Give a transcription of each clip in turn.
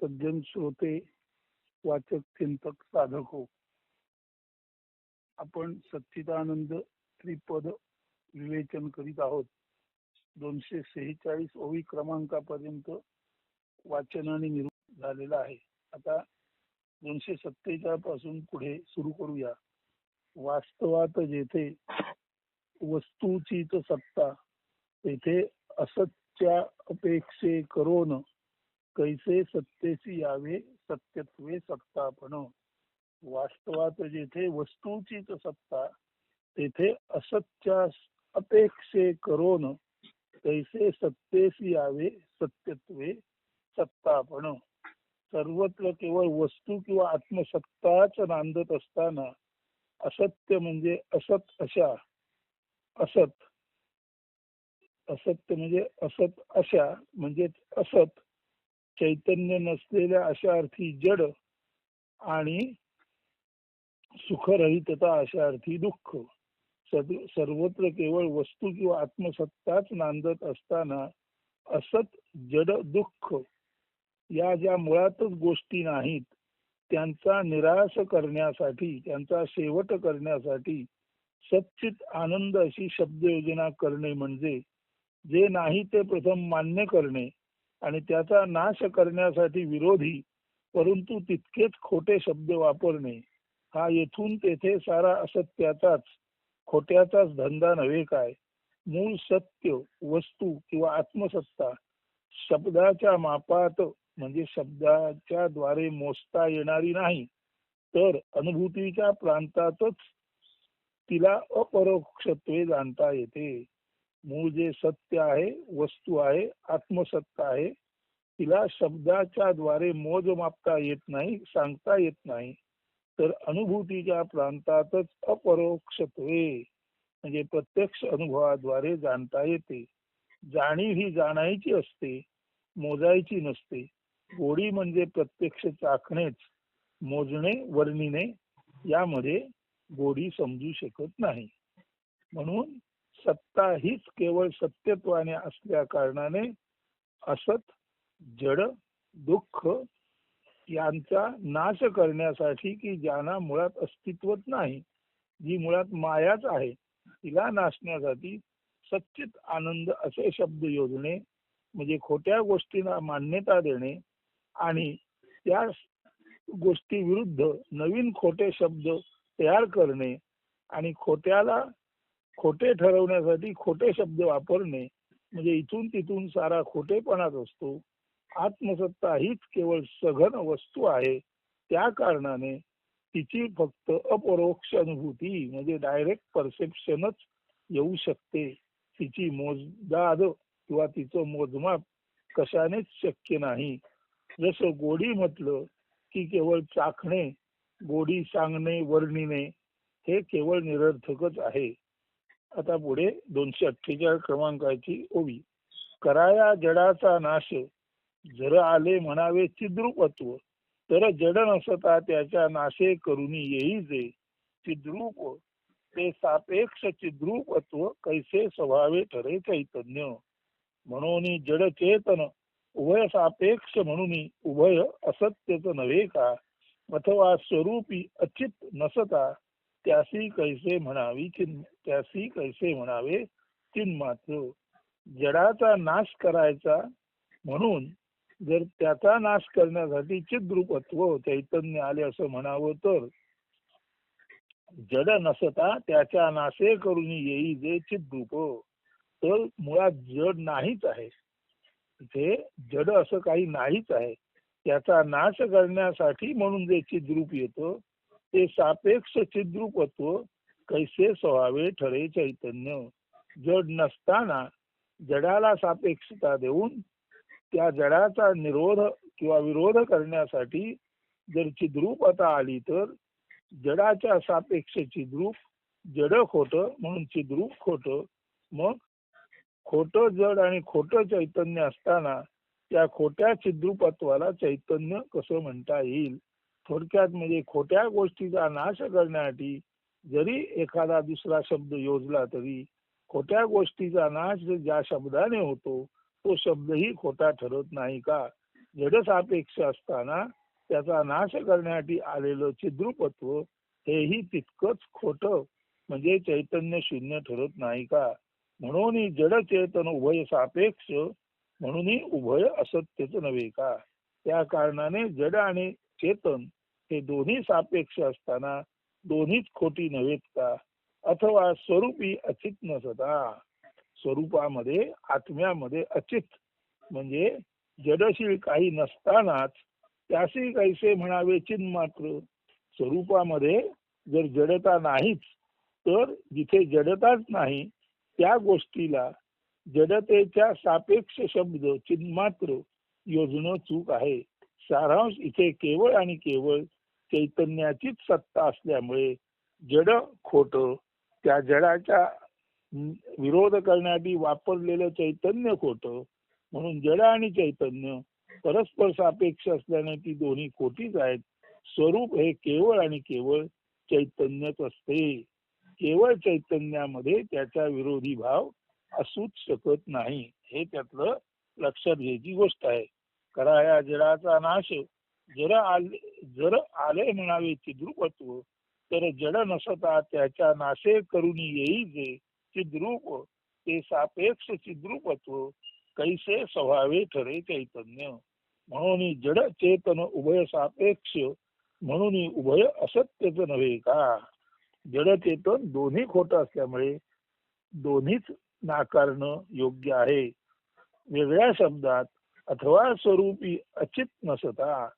सज्जन श्रोते वाचक चिंतक साधक हो. आपण सच्चिदानंद त्रिपद विवेचन करीत आहोत. दोनशे सेहेचाळीस ओवी क्रमांकापर्यंत वाचनाने निरूप झालेला आहे. आता दोनशे सत्तेचाळीसपासून पुढे सुरू करूया. वास्तवात जेथे वस्तूचीच सत्ता तेथे असत्या अपेक्षे करोन कैसे सत्तेची यावे, सत्यत्वे सत्तापण वास्तवात जेथे वस्तूचीच सत्ता, तेथे असत्या अपेक्षे करोन कैसे सत्तेसी यावे, सत्यत्वे सत्तापण सर्वत्र केवळ वस्तू किंवा आत्मसत्ताच नांदत असताना, असत्य म्हणजे असत अशा, असत, असत्य म्हणजे असत अशा म्हणजे असत चैतन्य नसलेल्या अशा अर्थी जड आणि सुखरहितता अशा अर्थी दुःख. सर्वत्र केवळ वस्तू किंवा आत्मसत्ताच नांदत असताना असत जड दुःख. या ज्या मुळातच गोष्टी नाहीत त्यांचा निराश करण्यासाठी त्यांचा शेवट करण्यासाठी सच्चित आनंद अशी शब्द योजना करणे म्हणजे जे नाही ते प्रथम मान्य करणे आणि त्याचा नाश करण्यासाठी विरोधी परंतु तितकेच खोटे शब्द वापरणे हा येथून तेथे सारा असत्याचाच खोट्याचाच धंदा नव्हे काय? मूळ सत्य वस्तू किंवा आत्मसत्ता शब्दाच्या मापात म्हणजे शब्दाच्या द्वारे मोजता येणारी नाही तर अनुभूतीच्या प्रांतातच तिला अपरोक्षत्वे जाणता येते. मूळ जे सत्य आहे वस्तू आहे आत्मसत्ता आहे तिला शब्दाच्या द्वारे मोज मापता येत नाही सांगता येत नाही तर अनुभूतीच्या प्रांतातच अपरोक्षत्वे म्हणजे प्रत्यक्ष अनुभवाद्वारे जाणता येते. जाणीव ही जाणायची असते मोजायची नसते. गोडी म्हणजे प्रत्यक्ष चाखणेच मोजणे वर्णिने यामध्ये गोडी समजू शकत नाही. म्हणून सत्ता हीच केवळ सत्यत्वाने असल्या कारणाने असत जड दुःख यांचा नाश करण्यासाठी की ज्यांना मुळात अस्तित्वच नाही जी मुळात मायाच आहे तिला नाशण्यासाठी सच्चित आनंद असे शब्द योजणे म्हणजे खोट्या गोष्टींना मान्यता देणे आणि त्या गोष्टी विरुद्ध नवीन खोटे शब्द तयार करणे आणि खोट्याला खोटे ठरवण्यासाठी खोटे शब्द वापरणे म्हणजे इथून तिथून सारा खोटेपणाच असतो. आत्मसत्ता हीच केवळ सघन वस्तू आहे. त्या कारणाने तिची फक्त अपरोक्ष अनुभूती म्हणजे डायरेक्ट परसेप्शनच येऊ शकते. तिची मोजदाद किंवा तिचं मोजमाप कशानेच शक्य नाही. जसं गोडी म्हटलं की केवळ चाखणे गोडी सांगणे वर्णिणे हे केवळ निरर्थकच आहे. आता पुढे दोनशे अठ्ठेचाळीस क्रमांकाची ओवी. कराया जडाचा नाश. जर आले म्हणावे चिद्रुपत्व. तर जड नसता त्याच्या नाशे करुनी येई जे. चिद्रूप. ते सापेक्ष चिद्रूपत्व कैसे स्वभावे ठरे चैतन्य. म्हणून जड चेतन. उभय सापेक्ष म्हणून उभय असत्यच नव्हे का? अथवा स्वरूपी अचित नसता. त्यासी कैसे म्हणावी चिन्ह त्यासी कैसे म्हणावे चिन्मात्र. जडाचा नाश करायचा म्हणून जर त्याचा नाश करण्यासाठी चिद्रूपत्व चैतन्य आले असं म्हणावं तर जड नसता त्याच्या नाशे करून येई जे चिद्रूप. तर मुळात जड नाहीच आहे. इथे जड असं काही नाहीच आहे त्याचा नाश करण्यासाठी म्हणून जे चिद्रूप येतं ते सापेक्ष छिद्रुपत्व कैसे स्वभावे ठरे चैतन्य? जड नसताना जडाला सापेक्षता देऊन त्या जडाचा निरोध किंवा विरोध करण्यासाठी जर चिद्रूपता आली तर जडाच्या सापेक्ष चिद्रूप जड खोट म्हणून चिद्रूप खोट. मग खोट जड आणि खोट चैतन्य असताना त्या खोट्या चिद्रूपत्वाला चैतन्य कसं म्हणता येईल? थोडक्यात म्हणजे खोट्या गोष्टीचा नाश करण्यासाठी जरी एखादा दुसरा शब्द योजला तरी खोट्या गोष्टीचा नाश ज्या शब्दाने होतो तो शब्दही खोटा ठरत नाही का? जड सापेक्ष असताना त्याचा नाश करण्यासाठी आलेलं छिद्रुपत्व हेही तितकंच खोट म्हणजे चैतन्य शून्य ठरत नाही का? म्हणून जड चेतन उभय सापेक्ष म्हणून उभय असत्यच नव्हे का? त्या कारणाने जड आणि चेतन हे दोन्ही सापेक्ष असताना दोन्हीच खोटी नव्हेत का? अथवा स्वरूपी अचित नसता? स्वरूपामध्ये आत्म्यामध्ये अचित. म्हणजे जडशील काही नसतानाच त्याशी कैसे म्हणावे चिन्ह मात्र? स्वरूपामध्ये जर जडता नाहीच तर जिथे जडताच नाही त्या गोष्टीला जडतेच्या सापेक्ष शब्द चिन्मात्र योजणं चूक आहे. सारांश इथे केवळ आणि केवळ चैतन्याचीच सत्ता असल्यामुळे जड खोट त्या जडाच्या विरोध करण्यासाठी वापरलेलं चैतन्य खोट म्हणून जड आणि चैतन्य परस्पर सापेक्ष असल्याने ती दोन्ही खोटीच आहेत. स्वरूप हे केवळ आणि केवळ चैतन्यच असते. केवळ चैतन्यामध्ये त्याचा विरोधी भाव असूच शकत नाही. हे त्यातलं लक्षात घ्यायची गोष्ट आहे. करा या जडाचा नाश जर आले जर आले म्हणावे चिद्रुपत्व तर जड नसता त्याच्या नाशे करून येई जे चिद्रूप ते सापेक्ष चिद्रुपत्व कैसे स्वभावे ठरे चैतन्य. म्हणून जड चेतन उभय सापेक्ष म्हणून उभय असत्यच नव्हे का? जड चेतन दोन्ही खोट असल्यामुळे दोन्हीच नाकारणं योग्य आहे. वेगळ्या शब्दात अथवा स्वरूपी अचित नसता.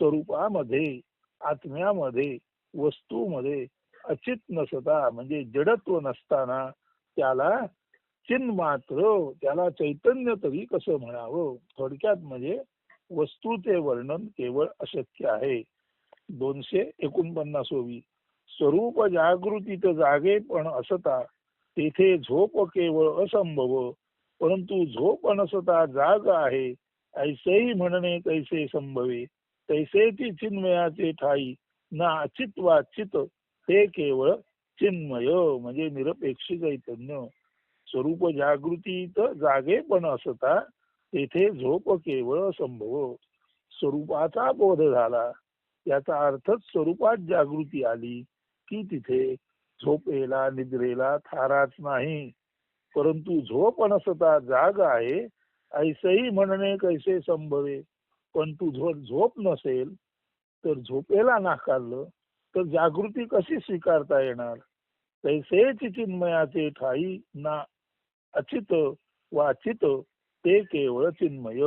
स्वरूपामध्ये आत्म्यामध्ये वस्तूमध्ये अचित नसता म्हणजे जडत्व नसताना त्याला चिन्ह मात्र त्याला चैतन्य तरी कसं म्हणावं? थोडक्यात म्हणजे वस्तूचे वर्णन केवळ अशक्य आहे. दोनशे एकोणपन्नासोवी. स्वरूप जागृतीत जागे पण असता तेथे झोप केवळ असंभव परंतु झोप नसता जाग आहे ऐसेही म्हणणे कैसे संभवे? तैसे ती चिन्मयाचे ठाई. ना अचित वाचित ते केवळ चिन्मय म्हणजे निरपेक्ष चैतन्य. स्वरूप जागृतीत जागे पण असता तेथे झोप केवळ संभव स्वरूपाचा बोध झाला. याचा अर्थच स्वरूपात जागृती आली की तिथे झोपेला निद्रेला थाराच नाही. परंतु झोप नसता जाग आहे ऐसही म्हणणे कैसे संभवे? पण तू झोप झोप नसेल तर झोपेला नाकारलं तर जागृती कशी स्वीकारता येणार? तैसेच चिन्मयाचे ठाई ना अचित वाचित ते केवळ चिन्मय.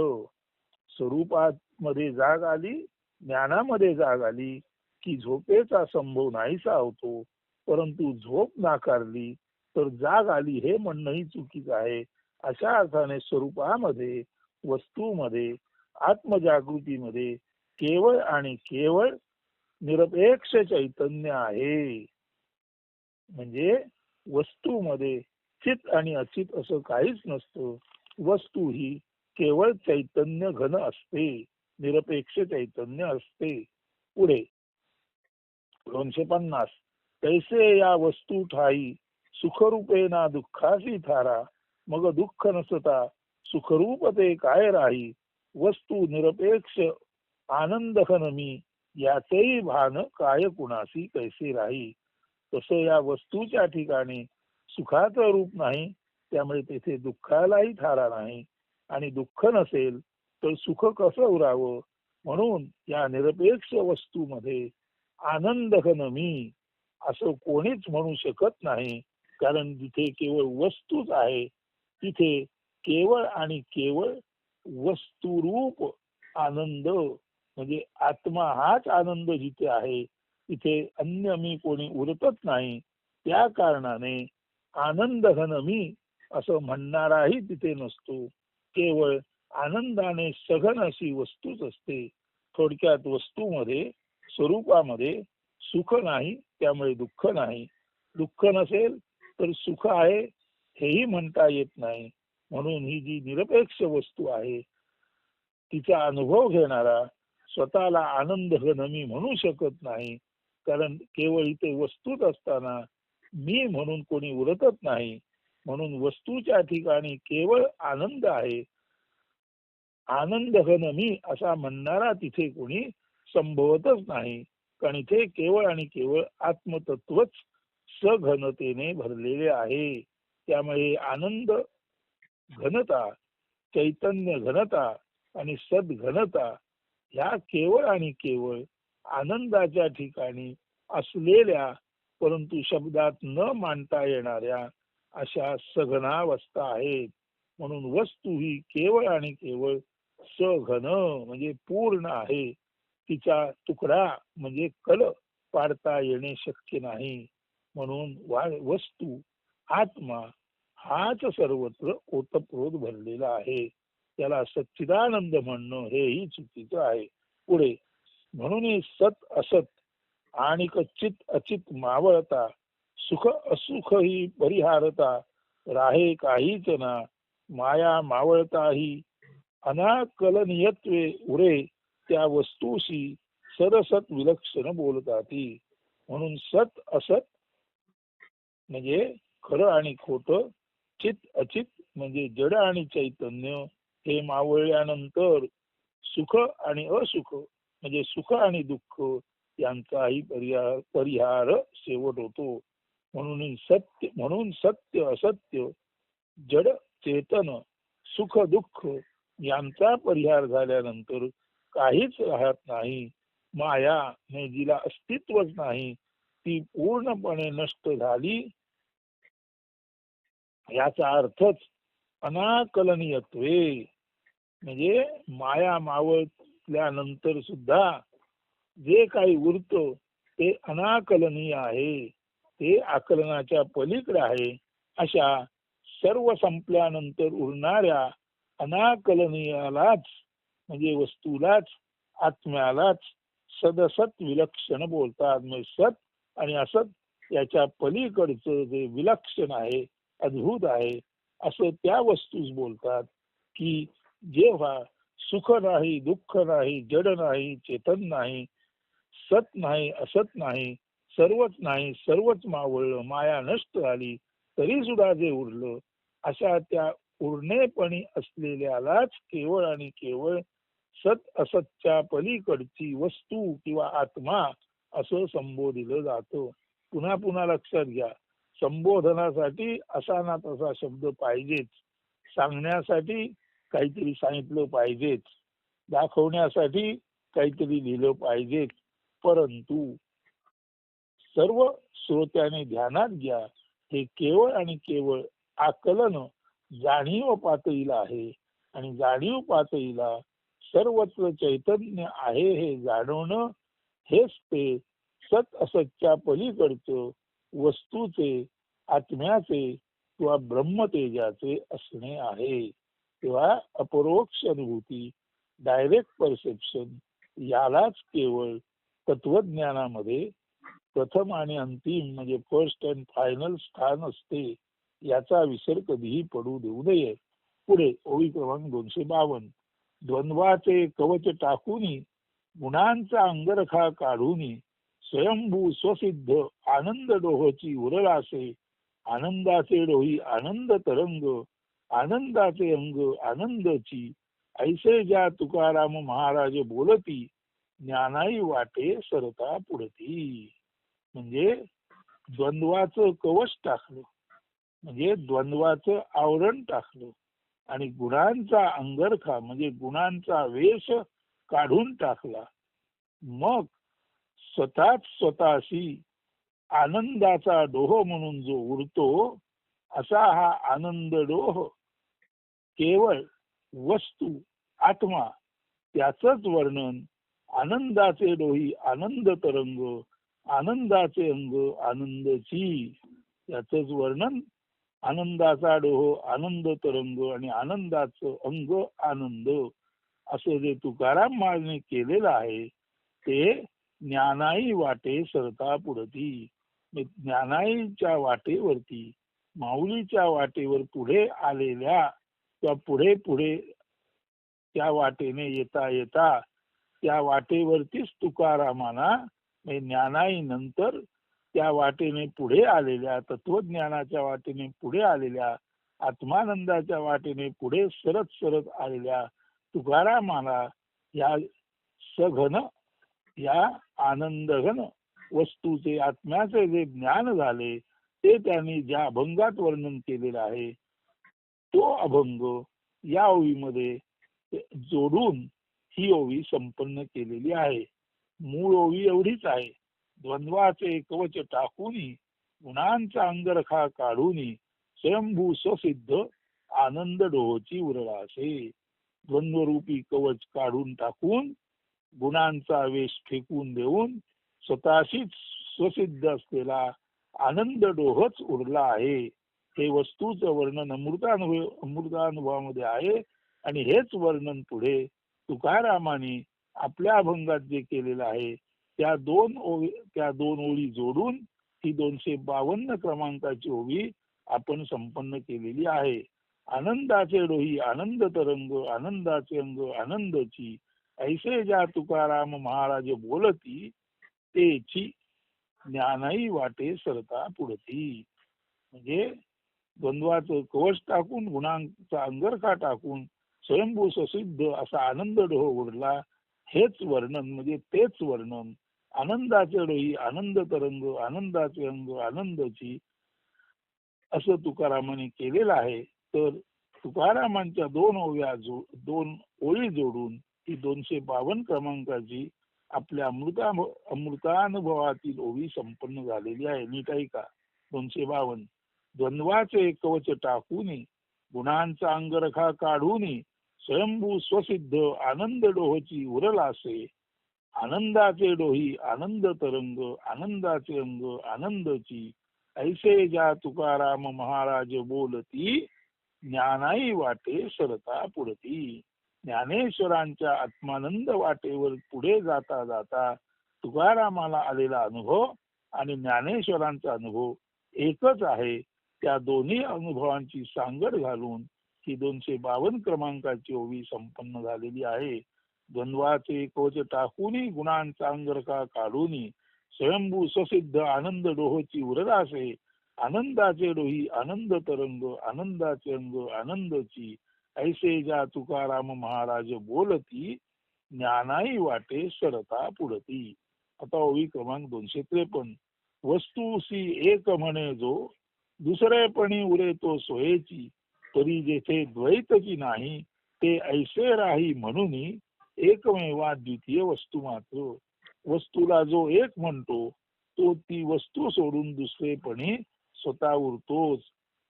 स्वरूपात मध्ये जाग आली ज्ञानामध्ये जाग आली की झोपेचा संभव नाहीसा होतो. परंतु झोप नाकारली तर जाग आली हे म्हणणंही चुकीचं आहे. अशा अर्थाने स्वरूपामध्ये वस्तूमध्ये आत्मजागृतीमध्ये केवळ आणि केवळ निरपेक्ष चैतन्य आहे. म्हणजे वस्तूमध्ये चित आणि अचित असं काहीच नसतं. वस्तू ही केवळ चैतन्य घन असते. निरपेक्ष चैतन्य असते. पुढे. दोनशे पन्नास. तैसे या वस्तू ठाई. सुखरूपे ना दुःखाशी थारा. मग दुःख नसता. सुखरूप ते काय राही? वस्तू निरपेक्ष आनंद मी याचेही भान काय कुणाशी कैसे राही? तसं या वस्तूच्या ठिकाणी सुखाचं रूप नाही त्यामुळे तेथे दुःखालाही थारा नाही. आणि दुःख नसेल तर सुख कसं उरावं? म्हणून या निरपेक्ष वस्तूमध्ये आनंद मी असं कोणीच म्हणू शकत नाही. कारण जिथे केवळ वस्तूच आहे तिथे केवळ आणि केवळ वस्तुरूप आनंद म्हणजे आत्मा हाच आनंद जिथे आहे तिथे अन्य मी कोणी उरतच नाही. त्या कारणाने आनंद घन मी असं म्हणणाराही तिथे नसतो. केवळ आनंदाने सघन अशी वस्तूच असते. थोडक्यात वस्तूमध्ये स्वरूपामध्ये सुख नाही त्यामुळे दुःख नाही. दुःख नसेल तर सुख आहे हेही म्हणता येत नाही. म्हणून ही जी निरपेक्ष वस्तू आहे तिचा अनुभव घेणारा स्वतःला आनंद मी म्हणू शकत नाही. कारण केवळ इथे वस्तूत असताना मी म्हणून कोणी उरतच नाही. म्हणून वस्तूच्या ठिकाणी केवळ आनंद आहे. आनंद घन मी असा म्हणणारा तिथे कोणी संभवतच नाही. कारण इथे केवळ आणि केवळ आत्मतत्वच सघनतेने भरलेले आहे. त्यामुळे आनंद घनता चैतन्य घनता आणि सद्घनता ह्या केवळ आणि केवळ आनंदाच्या ठिकाणी असलेल्या परंतु शब्दात न मांडता येणाऱ्या अशा सघनावस्था आहेत. म्हणून वस्तू ही केवळ आणि केवळ सघन म्हणजे पूर्ण आहे. तिचा तुकडा म्हणजे कल पाडता येणे शक्य नाही. म्हणून वस्तू आत्मा हाच सर्वत्र ओतप्रोत भरलेला आहे. त्याला सच्चिदानंद म्हणणं हेही चुकीचं आहे. पुढे म्हणून सत असत आणि चित अचित मावळता सुख असुख ही परिहारता राहे काहीच ना माया मावळताही अनाकलनीयत्वे उरे त्या वस्तूशी सरसत विलक्षण बोलताती. म्हणून सत असत म्हणजे खरं आणि खोट चित अचित म्हणजे जड आणि चैतन्य हे मावळल्यानंतर सुख आणि असुख म्हणजे सुख आणि दुःख यांचाही परिहार परिहार शेवट होतो. म्हणून सत्य म्हणून सत्य असत्य जड चेतन सुख दुःख यांचा परिहार झाल्यानंतर काहीच राहत नाही. माया जिला अस्तित्वच नाही. ती पूर्णपणे नष्ट झाली. याचा अर्थच अनाकलनीयत्वे. म्हणजे माया मावळल्यानंतर सुद्धा जे काही उरत ते अनाकलनीय आहे. ते आकलनाच्या पलीकडे आहे. अशा सर्व संपल्यानंतर उरणाऱ्या अनाकलनीयालाच म्हणजे वस्तूलाच आत्म्यालाच सदसत विलक्षण बोलतात. म्हणजे सत आणि असत याच्या पलीकडचं जे विलक्षण आहे अद्भुत आहे. असं त्या वस्तूस बोलतात की जेव्हा सुख नाही दुःख नाही जड नाही चेतन नाही सत नाही असत नाही सर्वच नाही सर्वच मावळलं माया नष्ट झाली तरी सुद्धा जे उरलं अशा त्या उरणेपणी असलेल्यालाच केवळ आणि केवळ सत असतच्या पलीकडची वस्तू किंवा आत्मा असं संबोधिलं जातं. पुन्हा पुन्हा लक्षात घ्या. संबोधनासाठी असा ना तसा शब्द पाहिजेच. सांगण्यासाठी काहीतरी सांगितलं पाहिजेच. दाखवण्यासाठी काहीतरी लिहिलं पाहिजेच. परंतु सर्व श्रोत्याने ध्यानात घ्या. हे केवळ आणि केवळ आकलन जाणीव पातळीला आहे आणि जाणीव पातळीला सर्वत्र चैतन्य आहे हे जाणवणं हेच ते सत असतच्या पलीकडचं वस्तूचे आत्म्याचे किंवा ब्रह्मतेजाचे असणे आहे. तेव्हा अपरोक्ष अनुभूती डायरेक्ट परसेप्शन यालाच केवळ तत्वज्ञानामध्ये प्रथम आणि अंतिम म्हणजे फर्स्ट अँड फायनल स्थान असते याचा विसर कधीही पडू देऊ नये. पुढे ओळी क्रमांक दोनशे बावन्न. द्वंद्वाचे कवच टाकूनी गुणांचा अंगरखा काढूनी स्वयंभू स्वसिद्ध आनंद डोहची उरलासे आनंदाचे डोही आनंद तरंग आनंदाचे अंग आनंदची. ऐसे ज्या तुकाराम महाराज बोलती ज्ञानाई वाटे सरता पुढती. म्हणजे द्वंद्वाचं कवच टाकलं. म्हणजे द्वंद्वाचं आवरण टाकलं. आणि गुणांचा अंगरखा म्हणजे गुणांचा वेश काढून टाकला. मग स्वतःच स्वतःशी आनंदाचा डोह म्हणून जो उरतो असा हा आनंद डोह केवळ वस्तू आत्मा त्याचच वर्णन आनंदाचे डोही आनंद तरंग आनंदाचे अंग आनंदची याच वर्णन आनंदाचा डोह आनंद तरंग आणि आनंदाचं अंग आनंद असं जे तुकाराम महाराजने केलेलं आहे ते ज्ञानाई वाटे सरता पुढती. ज्ञानाईच्या वाटेवरती माऊलीच्या वाटेवर पुढे आलेल्या त्या पुढे पुढे त्या वाटेने येता येता त्या वाटेवरतीच तुकारामाना म्हणजे ज्ञानाई नंतर त्या वाटेने पुढे आलेल्या तत्वज्ञानाच्या वाटेने पुढे आलेल्या आत्मानंदाच्या वाटेने पुढे सरत सरत आलेल्या तुकारामाला या सघन या आनंदघन वस्तूचे आत्म्याचे जे ज्ञान झाले ते त्यांनी ज्या अभंगात वर्णन केलेलं आहे तो अभंग या ओवीमध्ये जोडून ही ओवी संपन्न केलेली आहे. मूळ ओवी एवढीच आहे. द्वंद्वाचे कवच टाकून गुणांचा अंगरखा काढून स्वयंभू स्वसिद्ध आनंद डोहोची उरळा असे. द्वंद्वरूपी कवच काढून टाकून गुणांचा वेश फेकून देऊन स्वतःशीच स्वसिद्ध असलेला आनंद डोहच उरला आहे. हे वस्तूचं वर्णन अमृतानुभव अमृतानुभवामध्ये आहे आणि हेच वर्णन पुढे तुकारामाने आपल्या अभंगात जे केलेलं आहे त्या दोन ओवी त्या दोन ओळी जोडून ही दोनशे बावन्न क्रमांकाची ओवी आपण संपन्न केलेली आहे. आनंदाचे डोही आनंद तरंग आनंदाचे अंग आनंदची ऐसे ज्या तुकाराम महाराज बोलती तेची ज्ञानही वाटे सरता पुढती. म्हणजे द्वंद्वाचं कवच टाकून गुणांचा अंगरखा टाकून स्वयंभू ससिद्ध असा आनंद डोह उडला. हेच वर्णन म्हणजे तेच वर्णन. आनंदाचे डोही आनंद तरंग आनंदाचे अंग आनंदाची. असं तुकारामाने केलेलं आहे. तर तुकारामांच्या दोन ओव्या जो दोन ओळी जोडून ही दोनशे बावन्न क्रमांकाची आपल्या अमृता अमृतानुभवातील ओवी संपन्न झालेली आहे. नीट आहे का? दोनशे बावन्न. द्वंद्वाचे कवच टाकून गुणांचा अंगरखा काढून स्वयंभू स्वसिद्ध आनंद डोहची उरलासे आनंदाचे डोही आनंद तरंग आनंदाचे अंग आनंदची ऐसे ज्या तुकाराम महाराज बोलती ज्ञानाई वाटे सरता पुढती ज्ञानेश्वरांच्या आत्मानंद वाटेवर पुढे जाता जाता तुकारामाला आलेला अनुभव आणि ज्ञानेश्वरांचा अनुभव एकच आहे. त्या दोन्ही अनुभवांची सांगड घालून ही दोनशे बावन्न क्रमांकाची ओवी संपन्न झालेली आहे. द्वंद्वाचे कोच टाकून गुणांचा अंगरका काढून स्वयंभू ससिद्ध आनंद डोहोची उरदासे. आनंदाचे डोही आनंद तरंग आनंदाचे अंग आनंदची ऐसे ज्या तुकाराम महाराज बोलती ज्ञानाई वाटे सरता पुढती आता ओवी क्रमांक दोनशे त्रेपन्न. वस्तूसी एक म्हणे जो दुसरेपणी उरे तो सोयेची तरी जेथे द्वैतची नाही ते ऐसे राही म्हणून एकमेवा द्वितीय वस्तू मात्र. वस्तूला जो एक म्हणतो तो ती वस्तू सोडून दुसरेपणी स्वतः उरतोच.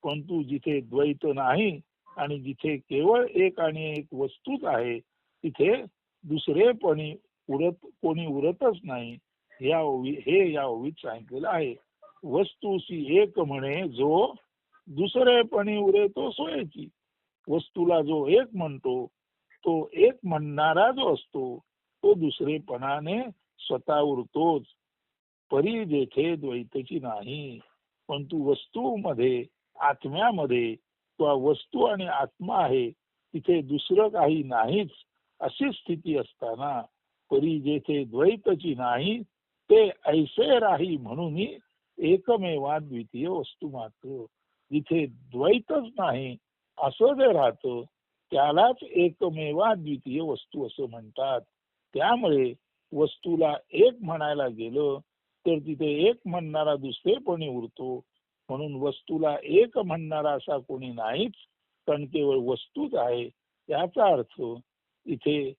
परंतु जिथे द्वैत नाही आणि जिथे केवळ एक आणि एक वस्तूच आहे तिथे दुसरेपणी उरत कोणी उरतच नाही. या ओवी हे या ओवीत सांगितलेलं आहे. वस्तूशी एक म्हणे जो दुसरेपणी उरेतो सोयची. वस्तूला जो एक म्हणतो तो एक म्हणणारा जो असतो तो दुसरेपणाने स्वतः उरतोच परी जेथे द्वैतची नाही पण तू वस्तूमध्ये आत्म्यामध्ये वस्तू आणि आत्मा आहे तिथे दुसरं काही नाहीच अशी स्थिती असताना परी जेथे द्वैतची नाही ते ऐसे राही म्हणून एकमेवा द्वितीय वस्तू मात्र. जिथे द्वैतच नाही असं जे राहतं त्यालाच एकमेवा द्वितीय वस्तू असं म्हणतात. त्यामुळे वस्तूला एक म्हणायला गेलं तर तिथे एक म्हणणारा दुसरेपणी उरतो. म्हणून वस्तूला एक म्हणणारा असा कोणी नाहीच कारण केवळ वस्तूच आहे याचा अर्थ इथे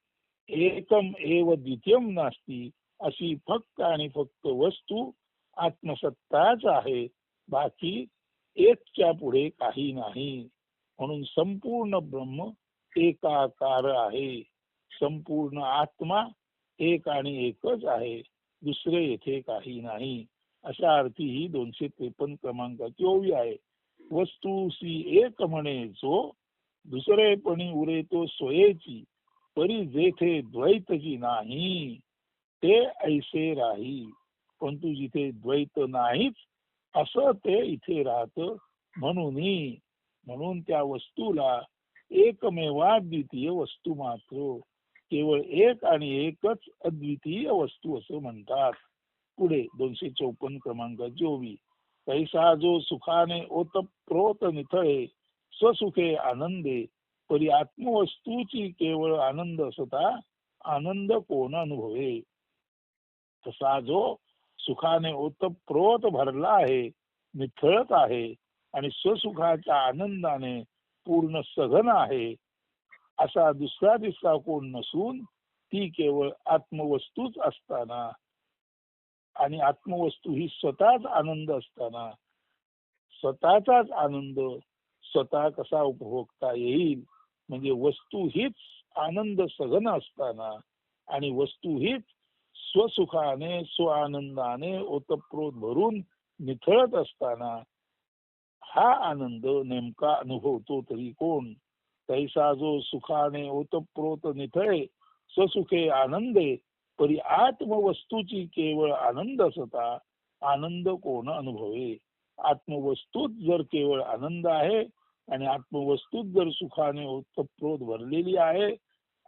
एकम एव द्वितीयम नास्ती अशी फक्त आणि फक्त वस्तू आत्मसत्ताच आहे बाकी एकच्या पुढे काही नाही. म्हणून संपूर्ण ब्रह्म एकाकार आहे. संपूर्ण आत्मा एक आणि एकच आहे दुसरे येथे काही नाही. अशा अर्थी ही दोनशे त्रेपन्न क्रमांकाची ओवी आहे. वस्तूसी एक म्हणे जो दुसरेपणी उरे तो सोयेची परी जेथे द्वैतची नाही ते ऐसे राही. परंतु जिथे द्वैत नाहीच असं ते इथे राहत म्हणूनही. म्हणून त्या वस्तूला एकमेवा द्वितीय वस्तू मात्र. केवळ एक आणि एकच अद्वितीय वस्तू असं म्हणतात. पुढे दोनशे चौपन्न क्रमांक जोवी. कैसा जो सुखाने ओत प्रोत निथळे स्वसुखे आनंदे. परी आत्मवस्तूची केवळ आनंद असता आनंद कोण अनुभवे? तसा जो सुखाने ओतप्रोत भरला आहे निथळत आहे आणि स्वसुखाच्या आनंदाने पूर्ण सघन आहे असा दुसरा दिसता कोण नसून ती केवळ आत्मवस्तूच असताना आणि आत्मवस्तू ही स्वतःच आनंद असताना. स्वतःचाच आनंद स्वतः कसा उपभोगता येईल? म्हणजे वस्तू हीच आनंद सघन असताना आणि वस्तू हीच स्वसुखाने स्वआनंदाने ओतप्रोत भरून निथळत असताना हा आनंद नेमका अनुभवतो तरी कोण? तैसा जो सुखाने ओतप्रोत निथळे स्वसुखे आनंदे परी आत्मवस्तूची केवळ आनंद असता आनंद कोण अनुभवे? आत्मवस्तूत जर केवळ आनंद आहे आणि आत्मवस्तूत जर सुखाने उत्तप्रोत भरलेली आहे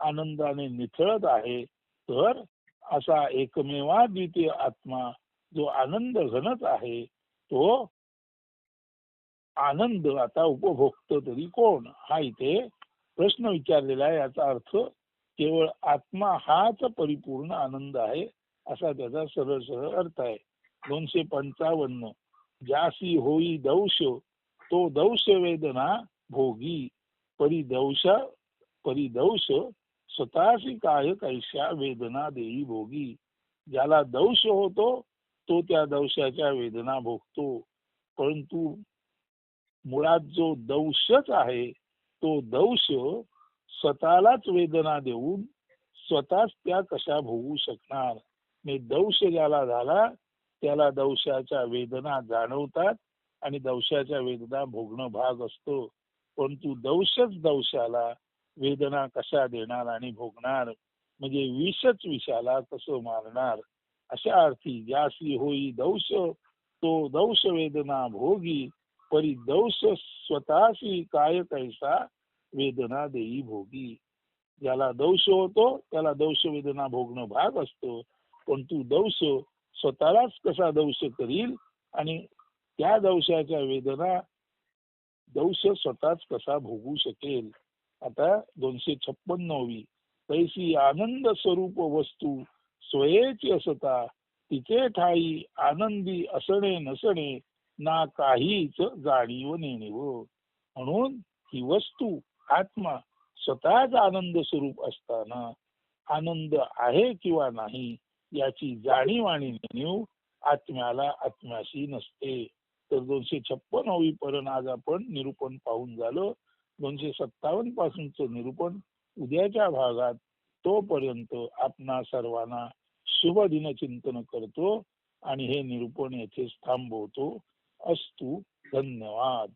आनंदाने निथळत आहे तर असा एकमेवा द्वितीय आत्मा जो आनंद घनच आहे तो आनंद आता उपभोगत तरी कोण? हा इथे प्रश्न विचारलेला आहे याचा अर्थ केवळ आत्मा हाच परिपूर्ण आनंद आहे असा त्याचा सरळ सरळ अर्थ आहे. दोनशे पंचावन्न ज्यासी होई दौश तो दौश वेदना भोगी परिदौश परिदौश स्वतःशी काय कैशा वेदना देई भोगी. ज्याला दौष होतो तो त्या दौशाच्या वेदना भोगतो. परंतु मुळात जो दौशच आहे तो दौश स्वतःलाच वेदना देऊन स्वतःच त्या कशा भोगू शकणार? मी दौष ज्याला झाला त्याला दौशाच्या वेदना जाणवतात आणि दौशाच्या वेदना भोगणं भाग असतो. परंतु दौशच दौशाला वेदना कशा देणार आणि भोगणार? म्हणजे विषच विषाला कसं मारणार? अशा अर्थी ज्यासी होई दौश तो दौश वेदना भोगी परी दौश स्वतःशी काय कैसा वेदना देई भोगी. ज्याला दौश होतो त्याला दौश वेदना भोगणं भाग असतो. पण तू दौश स्वतःलाच कसा दौश करील? आणि त्या दौशाच्या वेदना दौष स्वतःच कसा भोगू शकेल? आता दोनशे छप्पन्नवी. तैसी आनंद स्वरूप वस्तू स्वयेची असता. तिचे ठाई आनंदी असणे नसणे ना काहीच जाणीव नेणीव. म्हणून ही वस्तू आत्मा स्वतःच आनंद स्वरूप असताना आनंद आहे किंवा नाही याची जाणीव आणि नेणीव आत्म्याला आत्म्याशी नसते. तर दोनशे छप्पन पर्यंत आज आपण निरूपण पाहून झालं. दोनशे सत्तावन्न पासूनच निरूपण उद्याच्या भागात तोपर्यंत आपणा सर्वांना शुभ दिन चिंतन करतो आणि हे निरूपण येथेच थांबवतो. अस्तु धन्यवाद.